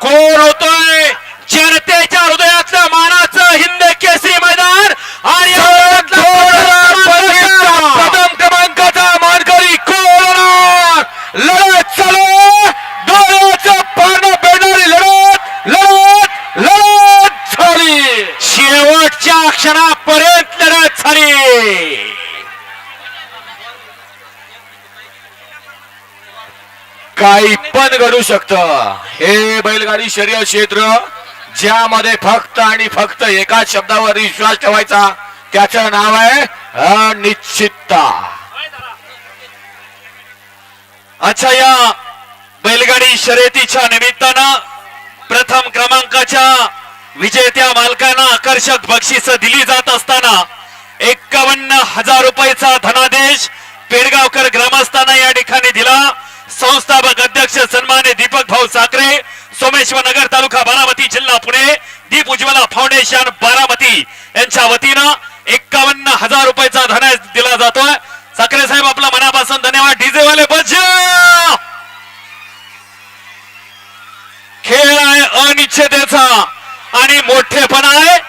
कोण होतोय. जनतेच्या हृदयातलं मानाचं हिंद केसरी मैदान आणि प्रथम क्रमांकाचा मानकरी कोण? लढत चालू डोळ्याचं पारणं पेटणारी लढत लढत लढत झाली. शेवटच्या क्षणापर्यंत काही पण घडू शकत. हे बैलगाडी शर्यत क्षेत्र ज्यामध्ये फक्त आणि फक्त एकाच शब्दावर विश्वास ठेवायचा त्याचं नाव आहे अनिश्चितता. अच्छा या बैलगाडी शर्यतीच्या निमित्तानं प्रथम क्रमांकाच्या विजेत्या मालकांना आकर्षक बक्षीस दिली जात असताना एक्कावन्न हजार रुपयाचा धनादेश पेडगावकर ग्रामस्थ सोमेश्वर नगर तालुका बारामती जिल्हा पुणे दीप उज्ज्वला फाउंडेशन बारामती. यांच्या वतीनं एक्कावन्न हजार रुपयाचा धनादेश दिला जातोय. साखरे साहेब आपला मनापासून धन्यवाद. डीजे वाले बज खेळ आहे अनिश्चिततेचा आणि मोठेपणा आहे.